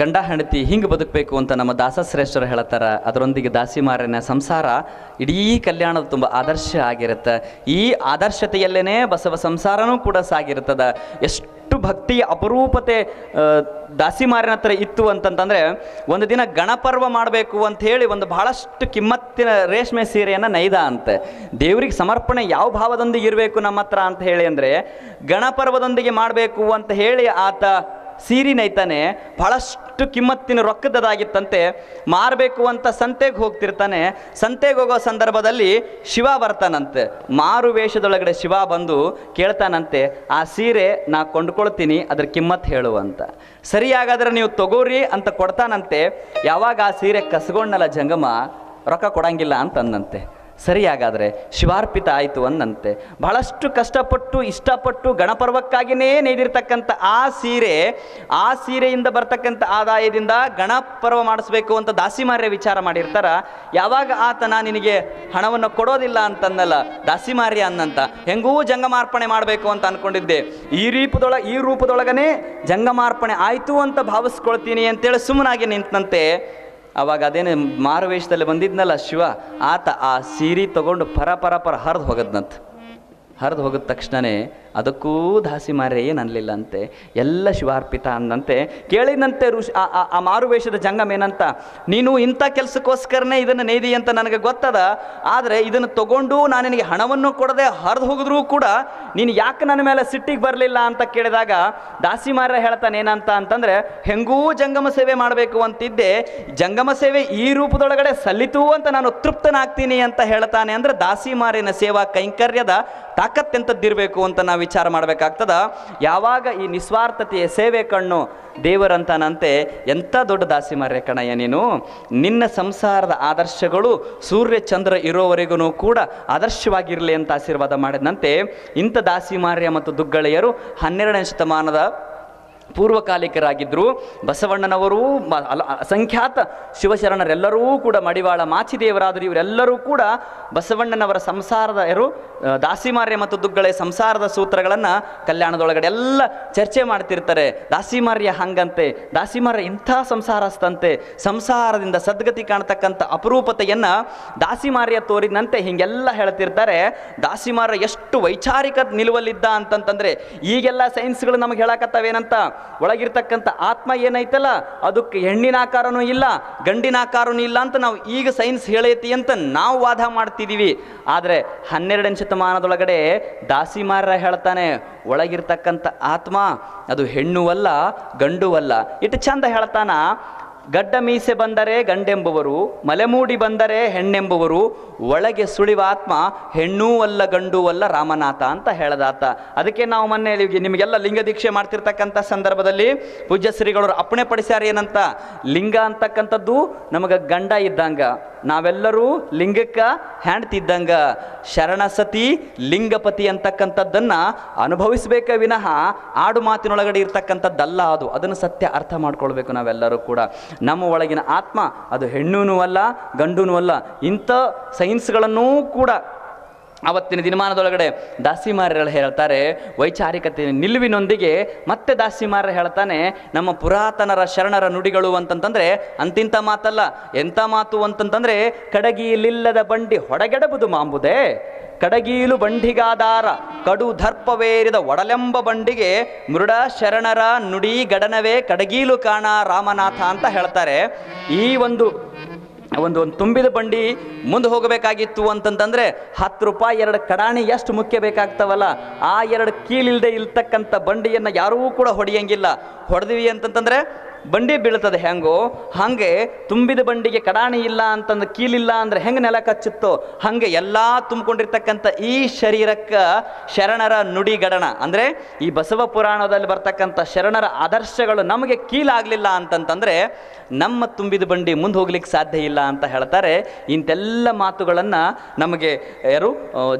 ಗಂಡ ಹೆಂಡತಿ ಹಿಂಗೆ ಬದುಕಬೇಕು ಅಂತ ನಮ್ಮ ದಾಸಶ್ರೇಷ್ಠರು ಹೇಳ್ತಾರೆ ಅದರೊಂದಿಗೆ ದಾಸಿಮಾರನ ಸಂಸಾರ ಇಡೀ ಕಲ್ಯಾಣದ ತುಂಬ ಆದರ್ಶ ಆಗಿರುತ್ತೆ. ಈ ಆದರ್ಶತೆಯಲ್ಲೇ ಬಸವ ಸಂಸಾರನೂ ಕೂಡ ಸಾಗಿರ್ತದ ಎಷ್ಟು ಭಕ್ತಿಯ ಅಪರೂಪತೆ ದಾಸಿ ಮಾರಿನ ಹತ್ರ ಇತ್ತು ಅಂತಂತಂದ್ರೆ, ಒಂದು ದಿನ ಗಣಪರ್ವ ಮಾಡಬೇಕು ಅಂತ ಹೇಳಿ ಒಂದು ಬಹಳಷ್ಟು ಕಿಮ್ಮತ್ತಿನ ರೇಷ್ಮೆ ಸೀರೆಯನ್ನು ನೈದ ಅಂತೆ. ದೇವರಿಗೆ ಸಮರ್ಪಣೆ ಯಾವ ಭಾವದೊಂದಿಗೆ ಇರಬೇಕು ನಮ್ಮ ಹತ್ರ ಅಂತ ಹೇಳಿ ಅಂದರೆ, ಗಣಪರ್ವದೊಂದಿಗೆ ಮಾಡಬೇಕು ಅಂತ ಹೇಳಿ ಆತ ಸೀರೆ ನೈತಾನೆ ಬಹಳಷ್ಟು ಕಿಮ್ಮತ್ತಿನ ರೊಕ್ಕದದಾಗಿತ್ತಂತೆ ಮಾರಬೇಕು ಅಂತ ಸಂತೆಗೆ ಹೋಗ್ತಿರ್ತಾನೆ. ಸಂತೆಗೆ ಹೋಗೋ ಸಂದರ್ಭದಲ್ಲಿ ಶಿವ ಬರ್ತಾನಂತೆ. ಮಾರು ವೇಷದೊಳಗಡೆ ಶಿವ ಬಂದು ಕೇಳ್ತಾನಂತೆ, ಆ ಸೀರೆ ನಾ ಕೊಂಡ್ಕೊಳ್ತೀನಿ, ಅದ್ರ ಕಿಮ್ಮತ್ ಹೇಳುವಂತ ಸರಿ ನೀವು ತಗೋರಿ ಅಂತ ಕೊಡ್ತಾನಂತೆ. ಯಾವಾಗ ಆ ಸೀರೆ ಕಸ್ಗೊಂಡಲ್ಲ ಜಂಗಮ, ರೊಕ್ಕ ಕೊಡಂಗಿಲ್ಲ ಅಂತಂದಂತೆ. ಸರಿ ಹಾಗಾದ್ರೆ ಶಿವಾರ್ಪಿತ ಆಯಿತು ಅಂದಂತೆ ಬಹಳಷ್ಟು ಕಷ್ಟಪಟ್ಟು, ಇಷ್ಟಪಟ್ಟು ಗಣಪರ್ವಕ್ಕಾಗಿಯೇ ನೇಯ್ದಿರ್ತಕ್ಕಂಥ ಆ ಸೀರೆ, ಆ ಸೀರೆಯಿಂದ ಬರ್ತಕ್ಕಂಥ ಆದಾಯದಿಂದ ಗಣಪರ್ವ ಮಾಡಿಸ್ಬೇಕು ಅಂತ ದಾಸಿಮಾರ್ಯ ವಿಚಾರ ಮಾಡಿರ್ತಾರ. ಯಾವಾಗ ಆತನ ನಿನಗೆ ಹಣವನ್ನು ಕೊಡೋದಿಲ್ಲ ಅಂತಂದಲ್ಲ ದಾಸಿಮಾರ್ಯ ಅಂದಂತ ಹೆಂಗೂ ಜಂಗಮಾರ್ಪಣೆ ಮಾಡಬೇಕು ಅಂತ ಅನ್ಕೊಂಡಿದ್ದೆ. ಈ ರೂಪದೊಳ, ಈ ರೂಪದೊಳಗನೆ ಜಂಗಮಾರ್ಪಣೆ ಆಯಿತು ಅಂತ ಭಾವಿಸ್ಕೊಳ್ತೀನಿ ಅಂತೇಳಿ ಸುಮ್ಮನಾಗಿ ನಿಂತಂತೆ ಅವಾಗ ಅದೇನೇ ಮಾರುವೇಷದಲ್ಲಿ ಬಂದಿದ್ನಲ್ಲ ಶಿವ, ಆತ ಆ ಸೀರೆ ತಗೊಂಡು ಪರ ಪರ ಪರ ಹರಿದು ಹೋಗದ್ನಂತ. ಹರಿದು ಹೋಗಿದ ತಕ್ಷಣವೇ ಅದಕ್ಕೂ ದಾಸಿ ಮಾರೆ ಏನು ಅಂತೆ ಎಲ್ಲ ಶಿವಾರ್ಪಿತ ಅಂದಂತೆ. ಕೇಳಿದಂತೆ ಋಷಿ, ಆ- ಮಾರುವೇಷದ ಜಂಗಮ್ ಏನಂತ? ನೀನು ಇಂಥ ಕೆಲಸಕ್ಕೋಸ್ಕರನೇ ಇದನ್ನು ನೇದಿ ಅಂತ ನನಗೆ ಗೊತ್ತದ? ಆದರೆ ಇದನ್ನು ತಗೊಂಡು ನಾನು ನಿನಗೆ ಹಣವನ್ನು ಕೊಡದೆ ಹರಿದು ಹೋಗಿದ್ರೂ ಕೂಡ ನೀನು ಯಾಕೆ ನನ್ನ ಮೇಲೆ ಸಿಟ್ಟಿಗೆ ಬರಲಿಲ್ಲ ಅಂತ ಕೇಳಿದಾಗ ದಾಸಿ ಮಾರ ಹೇಳ್ತಾನೆ ಏನಂತ ಅಂತಂದ್ರೆ, ಹೆಂಗೂ ಜಂಗಮ ಸೇವೆ ಮಾಡಬೇಕು ಅಂತಿದ್ದೆ. ಜಂಗಮ ಸೇವೆ ಈ ರೂಪದೊಳಗಡೆ ಸಲ್ಲಿತು ಅಂತ ನಾನು ತೃಪ್ತನಾಗ್ತೀನಿ ಅಂತ ಹೇಳ್ತಾನೆ ಅಂದ್ರೆ ದಾಸಿ ಮಾರಿನ ಸೇವಾ ಕೈಂಕರ್ಯದ ತಾಕತ್ತೆಂಥದ್ದಿರಬೇಕು ಅಂತ ನಾವು ವಿಚಾರ ಮಾಡಬೇಕಾಗ್ತದ? ಯಾವಾಗ ಈ ನಿಸ್ವಾರ್ಥತೆಯ ಸೇವೆ ಕಣ್ಣು ದೇವರಂತನಂತೆ, ಎಂಥ ದೊಡ್ಡ ದಾಸಿ ಮಾರ್ಯ ಕಣಯ್ಯ ನೀನು? ನಿನ್ನ ಸಂಸಾರದ ಆದರ್ಶಗಳು ಸೂರ್ಯ ಚಂದ್ರ ಇರೋವರೆಗೂ ಕೂಡ ಆದರ್ಶವಾಗಿರಲಿ ಅಂತ ಆಶೀರ್ವಾದ ಮಾಡಿದಂತೆ ಇಂಥ ದಾಸಿ ಮಾರ್ಯ ಮತ್ತು ದುಗ್ಗಳೆಯರು ಹನ್ನೆರಡನೇ ಶತಮಾನದ ಪೂರ್ವಕಾಲಿಕರಾಗಿದ್ದರು ಬಸವಣ್ಣನವರು ಅಸಂಖ್ಯಾತ ಶಿವಶರಣರೆಲ್ಲರೂ ಕೂಡ ಮಡಿವಾಳ ಮಾಚಿದೇವರಾದರು. ಇವರೆಲ್ಲರೂ ಕೂಡ ಬಸವಣ್ಣನವರ ಸಂಸಾರದ ಯಾರು ದಾಸಿಮಾರ್ಯ ಮತ್ತು ದುಗ್ಗಳೆ ಸಂಸಾರದ ಸೂತ್ರಗಳನ್ನು ಕಲ್ಯಾಣದೊಳಗಡೆ ಎಲ್ಲ ಚರ್ಚೆ ಮಾಡ್ತಿರ್ತಾರೆ. ದಾಸಿಮಾರ್ಯ ಹಂಗಂತೆ, ದಾಸಿಮಾರ್ಯ ಇಂಥ ಸಂಸಾರಸ್ತಂತೆ ಸಂಸಾರದಿಂದ ಸದ್ಗತಿ ಕಾಣ್ತಕ್ಕಂಥ ಅಪರೂಪತೆಯನ್ನು ದಾಸಿಮಾರ್ಯ ತೋರಿದಂತೆ ಹಿಂಗೆಲ್ಲ ಹೇಳ್ತಿರ್ತಾರೆ. ದಾಸಿಮಾರ್ಯ ಎಷ್ಟು ವೈಚಾರಿಕ ನಿಲುವಲ್ಲಿದ್ದ ಅಂತಂತಂದರೆ, ಈಗೆಲ್ಲ ಸೈನ್ಸ್ಗಳು ನಮಗೆ ಹೇಳಕತ್ತಾವೇನಂತ? ಒಳಗಿರ್ತಕ್ಕಂಥ ಆತ್ಮ ಏನೈತಲ್ಲ, ಅದಕ್ಕೆ ಹೆಣ್ಣಿನ ಆಕಾರನೂ ಇಲ್ಲ, ಗಂಡಿನ ಆಕಾರನೂ ಇಲ್ಲ ಅಂತ ನಾವು ಈಗ ಸೈನ್ಸ್ ಹೇಳೈತಿ ಅಂತ ನಾವು ವಾದ ಮಾಡ್ತಿದ್ದೀವಿ ಆದರೆ ಹನ್ನೆರಡನೇ ಶತಮಾನದೊಳಗಡೆ ದಾಸಿಮಾರ ಹೇಳ್ತಾನೆ, ಒಳಗಿರ್ತಕ್ಕಂಥ ಆತ್ಮ ಅದು ಹೆಣ್ಣು ಅಲ್ಲ, ಗಂಡು ಅಲ್ಲ. ಇಟ್ಟು ಚಂದ ಹೇಳ್ತಾನ ಗಡ್ಡ ಮೀಸೆ ಬಂದರೆ ಗಂಡೆಂಬುವರು ಮಲೆಮೂಡಿ ಬಂದರೆ ಹೆಣ್ಣೆಂಬುವರು, ಒಳಗೆ ಸುಳಿವ ಆತ್ಮ ಹೆಣ್ಣೂ ಅಲ್ಲ ಗಂಡೂ ಅಲ್ಲ ರಾಮನಾಥ ಅಂತ ಹೇಳದಾತ. ಅದಕ್ಕೆ ನಾವು ಮೊನ್ನೆ ನಿಮಗೆಲ್ಲ ಲಿಂಗ ದೀಕ್ಷೆ ಮಾಡ್ತಿರ್ತಕ್ಕಂಥ ಸಂದರ್ಭದಲ್ಲಿ ಪೂಜ್ಯ ಶ್ರೀಗಳವರು ಅಪ್ಪಣೆ ಪಡಿಸ್ಯಾರ ಏನಂತ? ಲಿಂಗ ಅಂತಕ್ಕಂಥದ್ದು ನಮಗೆ ಗಂಡ ಇದ್ದಂಗ. ನಾವೆಲ್ಲರೂ ಲಿಂಗಕ್ಕೆ ಹ್ಯಾಂಡ್ತಿದ್ದಂಗ ಶರಣ ಸತಿ ಲಿಂಗಪತಿ ಅಂತಕ್ಕಂಥದ್ದನ್ನು ಅನುಭವಿಸಬೇಕ ವಿನಃ ಆಡು ಮಾತಿನೊಳಗಡೆ ಇರ್ತಕ್ಕಂಥದ್ದಲ್ಲ ಅದು. ಅದನ್ನು ಸತ್ಯ ಅರ್ಥ ಮಾಡ್ಕೊಳ್ಬೇಕು ನಾವೆಲ್ಲರೂ ಕೂಡ. ನಮ್ಮ ಒಳಗಿನ ಆತ್ಮ ಅದು ಹೆಣ್ಣೂನೂ ಅಲ್ಲ ಗಂಡೂನೂ ಅಲ್ಲ ಇಂಥ ಸೈನ್ಸ್ಗಳನ್ನೂ ಕೂಡ ಅವತ್ತಿನ ದಿನಮಾನದೊಳಗಡೆ ದಾಸಿಮಾರ್ಯರು ಹೇಳ್ತಾರೆ, ವೈಚಾರಿಕತೆ ನಿಲುವಿನೊಂದಿಗೆ ಮತ್ತೆ ದಾಸಿಮಾರ ಹೇಳ್ತಾನೆ, ನಮ್ಮ ಪುರಾತನರ ಶರಣರ ನುಡಿಗಳು ಅಂತಂತಂದ್ರೆ ಅಂತಿಂತ ಮಾತಲ್ಲ ಎಂಥ ಮಾತು ಅಂತಂತಂದ್ರೆ, ಕಡಗೀಲಿಲ್ಲದ ಬಂಡಿ ಹೊಡಗೆಡಬುದು ಮಾಂಬುದೇ, ಕಡಗೀಲು ಬಂಡಿಗಾದಾರ, ಕಡು ದರ್ಪವೇರಿದ ಒಡಲೆಂಬ ಬಂಡಿಗೆ ಮೃಡ ಶರಣರ ನುಡಿ ಗಡನವೇ ಕಡಗೀಲು ಕಾಣ ರಾಮನಾಥ ಅಂತ ಹೇಳ್ತಾರೆ. ಈ ಒಂದು ಒಂದು ಒಂದು ತುಂಬಿದ ಬಂಡಿ ಮುಂದೆ ಹೋಗಬೇಕಾಗಿತ್ತು ಅಂತಂತಂದರೆ ಹತ್ತು ರೂಪಾಯಿ ಎರಡು ಕಡಾಣಿ ಎಷ್ಟು ಮುಖ್ಯ ಬೇಕಾಗ್ತವಲ್ಲ? ಆ ಎರಡು ಕೀಲಿಲ್ದೆ ಇಲ್ತಕ್ಕಂಥ ಬಂಡಿಯನ್ನು ಯಾರೂ ಕೂಡ ಹೊಡೆಯಂಗಿಲ್ಲ. ಹೊಡೆದಿವಿ ಅಂತಂತಂದ್ರೆ ಬಂಡಿ ಬೀಳ್ತದೆ ಹೆಂಗೋ, ಹಾಗೆ ತುಂಬಿದ ಬಂಡಿಗೆ ಕಡಾಣಿ ಇಲ್ಲ ಅಂತಂದ್ರೆ ಕೀಲಿಲ್ಲ ಅಂದ್ರೆ ಹೆಂಗೆ ನೆಲ ಕಚ್ಚುತ್ತೋ, ಹಾಗೆ ಎಲ್ಲ ತುಂಬಿಕೊಂಡಿರ್ತಕ್ಕಂಥ ಈ ಶರೀರಕ್ಕೆ ಶರಣರ ನುಡಿಗಡಣ. ಅಂದರೆ ಈ ಬಸವ ಪುರಾಣದಲ್ಲಿ ಬರ್ತಕ್ಕಂಥ ಶರಣರ ಆದರ್ಶಗಳು ನಮಗೆ ಕೀಲಾಗಲಿಲ್ಲ ಅಂತಂತಂದ್ರೆ ನಮ್ಮ ತುಂಬಿದ ಬಂಡಿ ಮುಂದೆ ಹೋಗ್ಲಿಕ್ಕೆ ಸಾಧ್ಯ ಇಲ್ಲ ಅಂತ ಹೇಳ್ತಾರೆ. ಇಂತೆಲ್ಲ ಮಾತುಗಳನ್ನು ನಮಗೆ ಯಾರು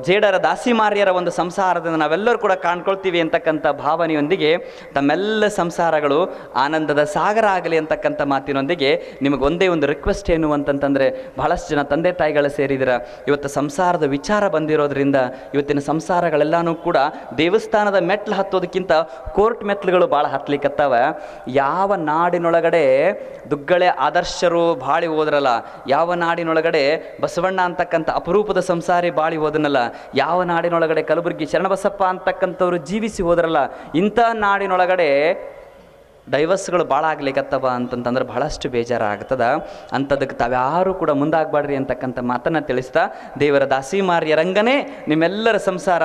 ಜೇಡರ ದಾಸಿಮಾರ್ಯರ ಒಂದು ಸಂಸಾರದಿಂದ ನಾವೆಲ್ಲರೂ ಕೂಡ ಕಾಣ್ಕೊಳ್ತೀವಿ ಅಂತಕ್ಕಂಥ ಭಾವನೆಯೊಂದಿಗೆ ತಮ್ಮೆಲ್ಲ ಸಂಸಾರಗಳು ಆನಂದದ ಸಾಗರ ಸಾಗರ ಆಗಲಿ ಅಂತಕ್ಕಂಥ ಮಾತಿನೊಂದಿಗೆ ನಿಮಗೆ ಒಂದೇ ಒಂದು ರಿಕ್ವೆಸ್ಟ್ ಏನು ಅಂತಂತಂದರೆ ಬಹಳಷ್ಟು ಜನ ತಂದೆ ತಾಯಿಗಳು ಸೇರಿದಿರ. ಇವತ್ತು ಸಂಸಾರದ ವಿಚಾರ ಬಂದಿರೋದ್ರಿಂದ ಇವತ್ತಿನ ಸಂಸಾರಗಳೆಲ್ಲನೂ ಕೂಡ ದೇವಸ್ಥಾನದ ಮೆಟ್ಲು ಹತ್ತೋದಕ್ಕಿಂತ ಕೋರ್ಟ್ ಮೆಟ್ಲುಗಳು ಭಾಳ ಹತ್ಲಿಕ್ಕತ್ತಾವ ಯಾವ ನಾಡಿನೊಳಗಡೆ ದುಗ್ಗಳೆ ಆದರ್ಶರು ಬಾಳಿ ಹೋದ್ರಲ್ಲ, ಯಾವ ನಾಡಿನೊಳಗಡೆ ಬಸವಣ್ಣ ಅಂತಕ್ಕಂಥ ಅಪರೂಪದ ಸಂಸಾರಿ ಬಾಳಿ ಹೋದನಲ್ಲ, ಯಾವ ನಾಡಿನೊಳಗಡೆ ಕಲಬುರಗಿ ಶರಣಬಸಪ್ಪ ಅಂತಕ್ಕಂಥವ್ರು ಜೀವಿಸಿ ಹೋದ್ರಲ್ಲ, ಇಂಥ ನಾಡಿನೊಳಗಡೆ ಡೈವರ್ಸ್ಗಳು ಭಾಳ ಆಗ್ಲಿಕ್ಕತ್ತವ ಅಂತಂತಂದ್ರೆ ಬಹಳಷ್ಟು ಬೇಜಾರಾಗ್ತದ. ಅಂಥದಕ್ಕೆ ತಾವ್ಯಾರು ಕೂಡ ಮುಂದಾಗಬಾಡ್ರಿ ಅಂತಕ್ಕಂಥ ಮಾತನ್ನು ತಿಳಿಸ್ತಾ ದೇವರ ದಾಸಿಮಾರ್ಯ ರಂಗನೇ ನಿಮ್ಮೆಲ್ಲರ ಸಂಸಾರ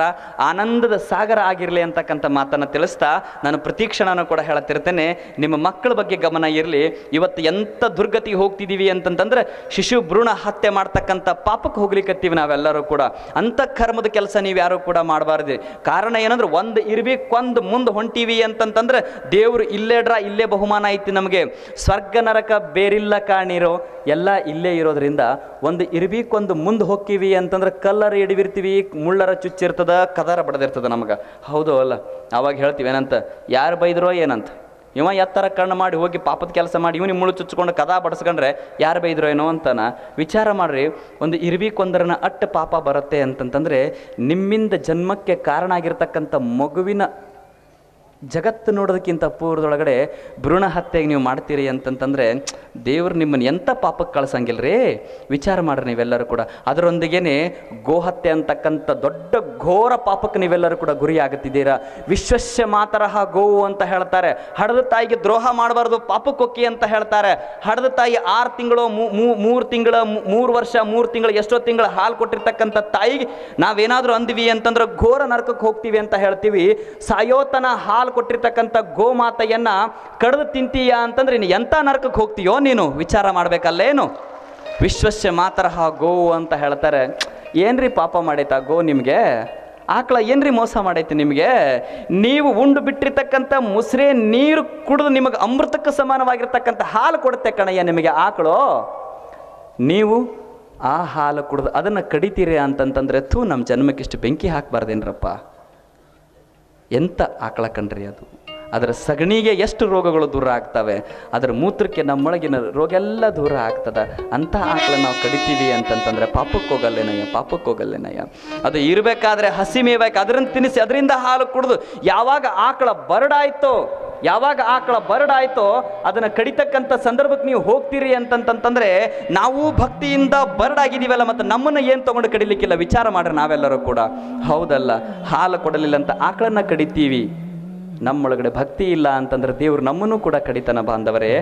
ಆನಂದದ ಸಾಗರ ಆಗಿರಲಿ ಅಂತಕ್ಕಂಥ ಮಾತನ್ನು ತಿಳಿಸ್ತಾ ನಾನು ಪ್ರತಿಕ್ಷಣನೂ ಕೂಡ ಹೇಳತ್ತಿರ್ತೇನೆ ನಿಮ್ಮ ಮಕ್ಕಳ ಬಗ್ಗೆ ಗಮನ ಇರಲಿ. ಇವತ್ತು ಎಂಥ ದುರ್ಗತಿ ಹೋಗ್ತಿದ್ದೀವಿ ಅಂತಂತಂದ್ರೆ ಶಿಶು ಭ್ರೂಣ ಹತ್ಯೆ ಮಾಡ್ತಕ್ಕಂಥ ಪಾಪಕ್ಕೆ ಹೋಗ್ಲಿಕ್ಕತ್ತೀವಿ ನಾವೆಲ್ಲರೂ ಕೂಡ. ಅಂಥ ಕರ್ಮದ ಕೆಲಸ ನೀವು ಯಾರು ಕೂಡ ಮಾಡಬಾರ್ದು. ಕಾರಣ ಏನಂದ್ರೆ ಒಂದು ಇರ್ಬೇಕೊಂದು ಮುಂದೆ ಹೊಂಟೀವಿ ಅಂತಂತಂದ್ರೆ ದೇವರು ಇಲ್ಲೇಡ್ರ ಇಲ್ಲೇ ಬಹುಮಾನ ಐತಿ ನಮಗೆ. ಸ್ವರ್ಗ, ನರಕ ಬೇರಿಲ್ಲ ಕಾಣಿರೋ, ಎಲ್ಲ ಇಲ್ಲೇ ಇರೋದ್ರಿಂದ ಒಂದು ಇರ್ಬೇಕೊಂದು ಮುಂದೆ ಹೋಗ್ತೀವಿ ಅಂತಂದ್ರೆ ಕಲ್ಲರ ಹಿಡಿವಿರ್ತೀವಿ ಮುಳ್ಳರ ಚುಚ್ಚಿರ್ತದ ಕದರ ಬಡದಿರ್ತದ ನಮಗೆ. ಹೌದು ಅಲ್ಲ. ಅವಾಗ ಹೇಳ್ತೀವಿ ಏನಂತ? ಯಾರು ಬೈದ್ರೋ ಏನಂತ? ಇವ ಎತ್ತರ ಕಣ್ಣು ಮಾಡಿ ಹೋಗಿ ಪಾಪದ ಕೆಲಸ ಮಾಡಿ ಇವನಿ ಮುಳ್ಳು ಚುಚ್ಕೊಂಡು ಕದಾ ಬಡಿಸ್ಕೊಂಡ್ರೆ ಯಾರು ಬೈದ್ರೋ ಏನೋ ಅಂತಾನ? ವಿಚಾರ ಮಾಡ್ರಿ, ಒಂದು ಇರ್ಬೇಕೊಂದರನ ಅಟ್ಟ ಪಾಪ ಬರುತ್ತೆ ಅಂತಂತಂದ್ರೆ ನಿಮ್ಮಿಂದ ಜನ್ಮಕ್ಕೆ ಕಾರಣ ಆಗಿರ್ತಕ್ಕಂಥ ಮಗುವಿನ ಜಗತ್ತು ನೋಡೋದಕ್ಕಿಂತ ಪೂರ್ವದೊಳಗಡೆ ಭ್ರೂಣ ಹತ್ಯೆಗೆ ನೀವು ಮಾಡ್ತೀರಿ ಅಂತಂತಂದ್ರೆ, ದೇವರು ನಿಮ್ಮನ್ನು ಎಂಥ ಪಾಪಕ್ಕೆ ಕಳ್ಸಂಗಿಲ್ಲ ರೀ? ವಿಚಾರ ಮಾಡ್ರಿ ನೀವೆಲ್ಲರೂ ಕೂಡ. ಅದರೊಂದಿಗೇನೆ ಗೋಹತ್ಯೆ ಅಂತಕ್ಕಂಥ ದೊಡ್ಡ ಘೋರ ಪಾಪಕ್ಕೆ ನೀವೆಲ್ಲರೂ ಕೂಡ ಗುರಿ ಆಗುತ್ತಿದ್ದೀರಾ? ಮಾತರಹ ಗೋವು ಅಂತ ಹೇಳ್ತಾರೆ. ಹಡದ ತಾಯಿಗೆ ದ್ರೋಹ ಮಾಡಬಾರ್ದು ಪಾಪಕ್ಕೊಕ್ಕಿ ಅಂತ ಹೇಳ್ತಾರೆ. ಹಡದ ತಾಯಿ ಆರು ತಿಂಗಳು ಮೂರು ತಿಂಗಳ ಮೂರು ವರ್ಷ, ಮೂರು ತಿಂಗಳು, ಎಷ್ಟೋ ತಿಂಗಳ ಹಾಲು ಕೊಟ್ಟಿರ್ತಕ್ಕಂಥ ತಾಯಿಗೆ ನಾವೇನಾದರೂ ಅಂದ್ವಿ ಅಂತಂದ್ರೆ ಘೋರ ನರಕಕ್ಕೆ ಹೋಗ್ತೀವಿ ಅಂತ ಹೇಳ್ತೀವಿ. ಸಾಯೋತನ ಹಾಲು ಕೊಟ್ಟಿರ್ತಕ್ಕಂಥ ಗೋಮಾತೆಯನ್ನ ಕಡಿದು ತಿಂತೀಯ ಅಂತಂದ್ರೆ ನೀನು ಎಂಥ ನರಕಕ್ಕೆ ಹೋಗ್ತೀಯೋ ನೀನು ವಿಚಾರ ಮಾಡಬೇಕಲ್ಲೇನು? ವಿಶ್ವಸ್ಯ ಮಾತರಹ ಗೋ ಅಂತ ಹೇಳ್ತಾರೆ. ಏನ್ರಿ ಪಾಪ ಮಾಡೈತ ಗೋ ನಿಮಗೆ? ಆಕಳ ಏನ್ರಿ ಮೋಸ ಮಾಡೈತಿ ನಿಮಗೆ? ನೀವು ಉಂಡು ಬಿಟ್ಟಿರ್ತಕ್ಕಂಥ ಮುಸ್ರೆ ನೀರು ಕುಡಿದು ನಿಮಗೆ ಅಮೃತಕ್ಕೆ ಸಮಾನವಾಗಿರ್ತಕ್ಕಂಥ ಹಾಲು ಕೊಡುತ್ತೆ ಕಣಯ್ಯ ನಿಮಗೆ ಆಕಳು. ನೀವು ಆ ಹಾಲು ಕುಡಿದು ಅದನ್ನು ಕಡಿತೀರಿ ಅಂತಂತಂದ್ರೆ ಥೂ ನಮ್ಮ ಜನ್ಮಕ್ಕಿಷ್ಟು ಬೆಂಕಿ ಹಾಕ್ಬಾರ್ದೇನ್ರಪ್ಪ. ಎಂಥ ಆಕಳ ಕಣ್ರಿ ಅದು? ಅದರ ಸಗಣಿಗೆ ಎಷ್ಟು ರೋಗಗಳು ದೂರ ಆಗ್ತವೆ? ಅದರ ಮೂತ್ರಕ್ಕೆ ನಮ್ಮೊಳಗಿನ ರೋಗ ಎಲ್ಲ ದೂರ ಆಗ್ತದೆ? ಅಂಥ ಆಕಳ ನಾವು ಕಡಿತೀವಿ ಅಂತಂತಂದ್ರೆ ಪಾಪಕ್ಕೆ ಹೋಗಲ್ಲೇನಯ್ಯ ಪಾಪಕ್ಕೆ ಹೋಗಲ್ಲೇನಯ್ಯ? ಅದು ಇರಬೇಕಾದ್ರೆ ಹಸಿ ಮೇಯ್ಬೇಕು ಅದರಿಂದ ತಿನ್ನಿಸಿ, ಅದರಿಂದ ಹಾಲು ಕುಡಿದು ಯಾವಾಗ ಆಕಳ ಬರಡಾಯ್ತೋ ಯಾವಾಗ ಆಕಳ ಬರಡಾಯ್ತೋ ಅದನ್ನು ಕಡಿತಕ್ಕಂಥ ಸಂದರ್ಭಕ್ಕೆ ನೀವು ಹೋಗ್ತೀರಿ ಅಂತಂತಂತಂದ್ರೆ ನಾವು ಭಕ್ತಿಯಿಂದ ಬರಡಾಗಿದ್ದೀವಲ್ಲ ಮತ್ತು ನಮ್ಮನ್ನು ಏನು ತಗೊಂಡು ಕಡಿಲಿಕ್ಕಿಲ್ಲ? ವಿಚಾರ ಮಾಡ್ರಿ ನಾವೆಲ್ಲರೂ ಕೂಡ. ಹೌದಲ್ಲ, ಹಾಲು ಕೊಡಲಿಲ್ಲ ಅಂತ ಆಕಳನ್ನ ಕಡಿತೀವಿ. ನಮ್ಮೊಳಗಡೆ ಭಕ್ತಿ ಇಲ್ಲ ಅಂತಂದ್ರೆ ದೇವರು ನಮ್ಮನ್ನು ಕೂಡ ಕಡಿತನ ಬಾಂಧವರೇ.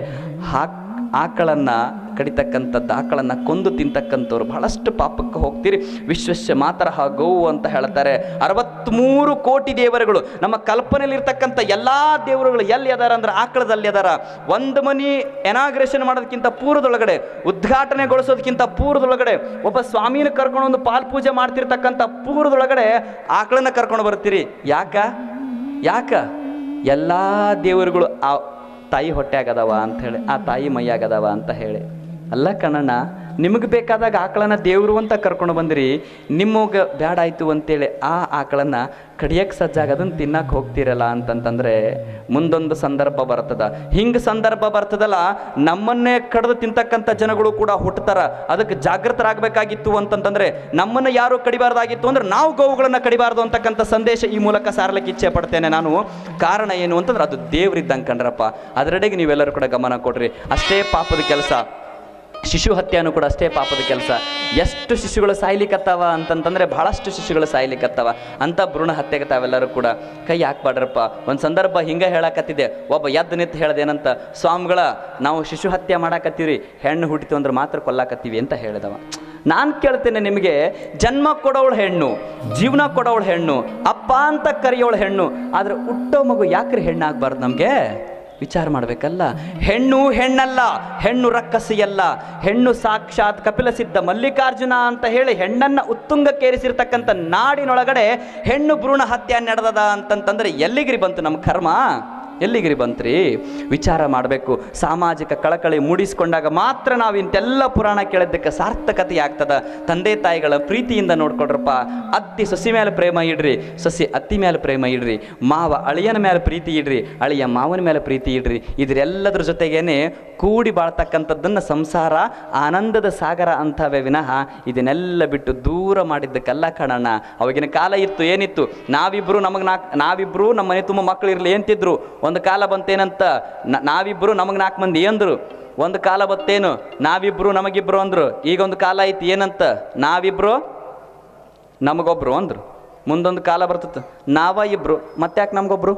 ಹಾಕ್ ಆಕಳನ್ನ ಕಡಿತಕ್ಕಂಥದ್ದು ಆಕಳನ್ನು ಕೊಂದು ತಿಂತಕ್ಕಂಥವ್ರು ಬಹಳಷ್ಟು ಪಾಪಕ್ಕೆ ಹೋಗ್ತೀರಿ. ವಿಶ್ವಸ್ಯ ಮಾತರ ಗೋವು ಅಂತ ಹೇಳ್ತಾರೆ. ಅರವತ್ತ್ಮೂರು ಕೋಟಿ ದೇವರುಗಳು ನಮ್ಮ ಕಲ್ಪನೆಯಲ್ಲಿರ್ತಕ್ಕಂಥ ಎಲ್ಲ ದೇವರುಗಳು ಎಲ್ಲಿ ಅದಾರ ಅಂದ್ರೆ ಆಕಳದಲ್ಲಿ ಅದಾರ. ಒಂದು ಮನಿ ಎನಾಗ್ರೇಷನ್ ಮಾಡೋದಕ್ಕಿಂತ ಪೂರ್ವದೊಳಗಡೆ, ಉದ್ಘಾಟನೆಗೊಳಿಸೋದಕ್ಕಿಂತ ಪೂರ್ವದೊಳಗಡೆ, ಒಬ್ಬ ಸ್ವಾಮಿನ ಕರ್ಕೊಂಡು ಒಂದು ಪಾಲ್ ಪೂಜೆ ಮಾಡ್ತಿರ್ತಕ್ಕಂಥ ಪೂರ್ವದೊಳಗಡೆ ಆಕಳನ್ನ ಕರ್ಕೊಂಡು ಬರ್ತೀರಿ. ಯಾಕ? ಯಾಕ? ಎಲ್ಲ ದೇವರುಗಳು ಆ ತಾಯಿ ಹೊಟ್ಟೆಯಾಗದವ ಅಂತ ಹೇಳಿ, ಆ ತಾಯಿ ಮೈಯಾಗದವ ಅಂತ ಹೇಳಿ. ಅಲ್ಲ ಕಣಣ್ಣ, ನಿಮಗೆ ಬೇಕಾದಾಗ ಆಕಳನ್ನ ದೇವರು ಅಂತ ಕರ್ಕೊಂಡು ಬಂದಿರಿ. ನಿಮಗೆ ಬ್ಯಾಡ ಆಯ್ತು ಅಂತೇಳಿ ಆ ಆಕಳನ್ನ ಕಡಿಯಕ್ಕೆ ಸಜ್ಜಾಗ ಅದನ್ನು ತಿನ್ನಕ್ಕೆ ಹೋಗ್ತಿರಲ್ಲ ಅಂತಂತಂದ್ರೆ ಮುಂದೊಂದು ಸಂದರ್ಭ ಬರ್ತದ. ಹಿಂಗೆ ಸಂದರ್ಭ ಬರ್ತದಲ್ಲ, ನಮ್ಮನ್ನೇ ಕಡ್ದು ತಿಂತಕ್ಕಂಥ ಜನಗಳು ಕೂಡ ಹುಟ್ಟತಾರ ಅದಕ್ಕೆ ಜಾಗೃತರಾಗಬೇಕಾಗಿತ್ತು ಅಂತಂತಂದ್ರೆ ನಮ್ಮನ್ನು ಯಾರು ಕಡಿಬಾರ್ದಾಗಿತ್ತು ಅಂದ್ರೆ ನಾವು ಗೋವುಗಳನ್ನು ಕಡಿಬಾರ್ದು ಅಂತಕ್ಕಂಥ ಸಂದೇಶ ಈ ಮೂಲಕ ಸಾರ್ಲಿಕ್ಕೆ ಇಚ್ಛೆ ಪಡ್ತೇನೆ ನಾನು. ಕಾರಣ ಏನು ಅಂತಂದ್ರೆ ಅದು ದೇವ್ರಿದ್ದಂಗೆ ಕಂಡ್ರಪ್ಪ ಅದರೆಡೆಗೆ ನೀವೆಲ್ಲರೂ ಕೂಡ ಗಮನ ಕೊಡ್ರಿ. ಅಷ್ಟೇ ಪಾಪದ ಕೆಲಸ. ಶಿಶು ಹತ್ಯೆನೂ ಕೂಡ ಅಷ್ಟೇ ಪಾಪದ ಕೆಲಸ. ಎಷ್ಟು ಶಿಶುಗಳು ಸಾಯ್ಲಿಕ್ಕತ್ತಾವ ಅಂತಂತಂದ್ರೆ ಬಹಳಷ್ಟು ಶಿಶುಗಳು ಸಾಯ್ಲಿಕ್ಕತ್ತಾವ ಅಂತ ಭ್ರೂಣ ಹತ್ಯೆಗೆ ತಾವೆಲ್ಲರೂ ಕೂಡ ಕೈ ಹಾಕ್ಬಾಡ್ರಪ್ಪ ಒಂದು ಸಂದರ್ಭ ಹಿಂಗೆ ಹೇಳಕತ್ತಿದೆ ಒಬ್ಬ ಎದ್ದು ನಿಂತು ಹೇಳ್ದೇನಂತ, ಸ್ವಾಮಿಗಳ, ನಾವು ಶಿಶು ಹತ್ಯೆ ಮಾಡಾಕತ್ತೀವಿ ಹೆಣ್ಣು ಹುಟ್ಟಿತು ಅಂದ್ರೆ ಮಾತ್ರ ಕೊಲ್ಲಾಕತ್ತೀವಿ ಅಂತ ಹೇಳಿದವ. ನಾನು ಕೇಳ್ತೇನೆ ನಿಮಗೆ, ಜನ್ಮ ಕೊಡೋಳು ಹೆಣ್ಣು, ಜೀವನ ಕೊಡೋಳು ಹೆಣ್ಣು, ಅಪ್ಪ ಅಂತ ಕರೆಯೋಳು ಹೆಣ್ಣು, ಆದ್ರೆ ಹುಟ್ಟೋ ಮಗು ಯಾಕ್ರಿ ಹೆಣ್ಣಾಗಬಾರ್ದು ನಮಗೆ? ವಿಚಾರ ಮಾಡಬೇಕಲ್ಲ? ಹೆಣ್ಣು ಹೆಣ್ಣಲ್ಲ, ಹೆಣ್ಣು ರಕ್ಕಸಿಯಲ್ಲ, ಹೆಣ್ಣು ಸಾಕ್ಷಾತ್ ಕಪಿಲ ಸಿದ್ಧ ಮಲ್ಲಿಕಾರ್ಜುನ ಅಂತ ಹೇಳಿ ಹೆಣ್ಣನ್ನು ಉತ್ತುಂಗಕ್ಕೇರಿಸಿರ್ತಕ್ಕಂಥ ನಾಡಿನೊಳಗಡೆ ಹೆಣ್ಣು ಭ್ರೂಣ ಹತ್ಯೆ ನಡೆದದ ಅಂತಂತಂದರೆ ಎಲ್ಲಿಗಿರಿ ಬಂತು ನಮ್ಮ ಕರ್ಮ? ಎಲ್ಲಿಗಿರಿ ಬಂತ್ರಿ? ವಿಚಾರ ಮಾಡಬೇಕು. ಸಾಮಾಜಿಕ ಕಳಕಳಿ ಮೂಡಿಸ್ಕೊಂಡಾಗ ಮಾತ್ರ ನಾವು ಇಂತೆಲ್ಲ ಪುರಾಣ ಕೇಳಿದ್ದಕ್ಕೆ ಸಾರ್ಥಕತೆ ಆಗ್ತದ ತಂದೆ ತಾಯಿಗಳ ಪ್ರೀತಿಯಿಂದ ನೋಡ್ಕೊಡ್ರಪ್ಪ. ಅತ್ತಿ ಸಸಿ ಮೇಲೆ ಪ್ರೇಮ ಇಡ್ರಿ. ಸಸಿ ಅತ್ತಿ ಮೇಲೆ ಪ್ರೇಮ ಇಡ್ರಿ. ಮಾವ ಅಳಿಯನ ಮೇಲೆ ಪ್ರೀತಿ ಇಡ್ರಿ. ಅಳಿಯ ಮಾವನ ಮೇಲೆ ಪ್ರೀತಿ ಇಡ್ರಿ. ಇದರೆಲ್ಲದರ ಜೊತೆಗೇನೆ ಕೂಡಿ ಬಾಳ್ತಕ್ಕಂಥದ್ದನ್ನು ಸಂಸಾರ, ಆನಂದದ ಸಾಗರ ಅಂಥವೇ ವಿನಃ ಇದನ್ನೆಲ್ಲ ಬಿಟ್ಟು ದೂರ ಮಾಡಿದ್ದಕ್ಕೆಲ್ಲ ಕಾಣೋಣ ಅವಾಗಿನ ಕಾಲ ಇತ್ತು, ಏನಿತ್ತು? ನಾವಿಬ್ಬರು ನಮಗೆ ನಾಲ್ಕು ನಾವಿಬ್ಬರು ನಮ್ಮ ಮನೆ ತುಂಬ ಮಕ್ಕಳು ಇರಲಿ ಅಂತಿದ್ರು ಒಂದು ಕಾಲ ಬಂತೇನಂತ ನಾವಿಬ್ಬರು ನಮಗೆ ನಾಲ್ಕು ಮಂದಿ ಅಂದರು. ಒಂದು ಕಾಲ ಬತ್ತೇನು? ನಾವಿಬ್ಬರು ನಮಗಿಬ್ರು ಅಂದರು. ಈಗ ಒಂದು ಕಾಲ ಐತಿ ಏನಂತ? ನಾವಿಬ್ರು ನಮಗೊಬ್ರು ಅಂದರು. ಮುಂದೊಂದು ಕಾಲ ಬರ್ತದೆ ನಾವ ಮತ್ತೆ ಮತ್ತ್ಯಾಕೆ ನಮಗೊಬ್ರು?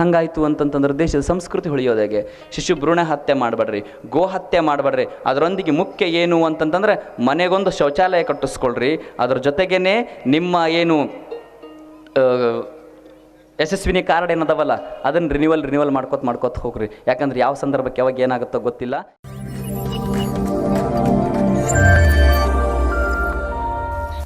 ಹಂಗಾಯಿತು ಅಂತಂತಂದ್ರೆ ದೇಶದ ಸಂಸ್ಕೃತಿ ಉಳಿಯೋದಾಗೆ ಶಿಶು ಭ್ರೂಣ ಹತ್ಯೆ ಮಾಡಬೇಡ್ರಿ, ಗೋ ಹತ್ಯೆ ಮಾಡಬೇಡ್ರಿ. ಅದರೊಂದಿಗೆ ಮುಖ್ಯ ಏನು ಅಂತಂತಂದರೆ ಮನೆಗೊಂದು ಶೌಚಾಲಯ ಕಟ್ಟಿಸ್ಕೊಳ್ರಿ. ಅದ್ರ ಜೊತೆಗೇ ನಿಮ್ಮ ಏನು ಯಶಸ್ವಿನಿ ಕಾರ್ಡ್ ಏನದವಲ್ಲ? ಅದನ್ನು ರಿನಿವಲ್ ರಿನಿವಲ್ ಮಾಡ್ಕೋತ ಮಾಡ್ಕೋತ ಹೋಗ್ರಿ. ಯಾಕಂದ್ರೆ ಯಾವ ಸಂದರ್ಭಕ್ಕೆ ಯಾವಾಗ ಏನಾಗುತ್ತೋ ಗೊತ್ತಿಲ್ಲ.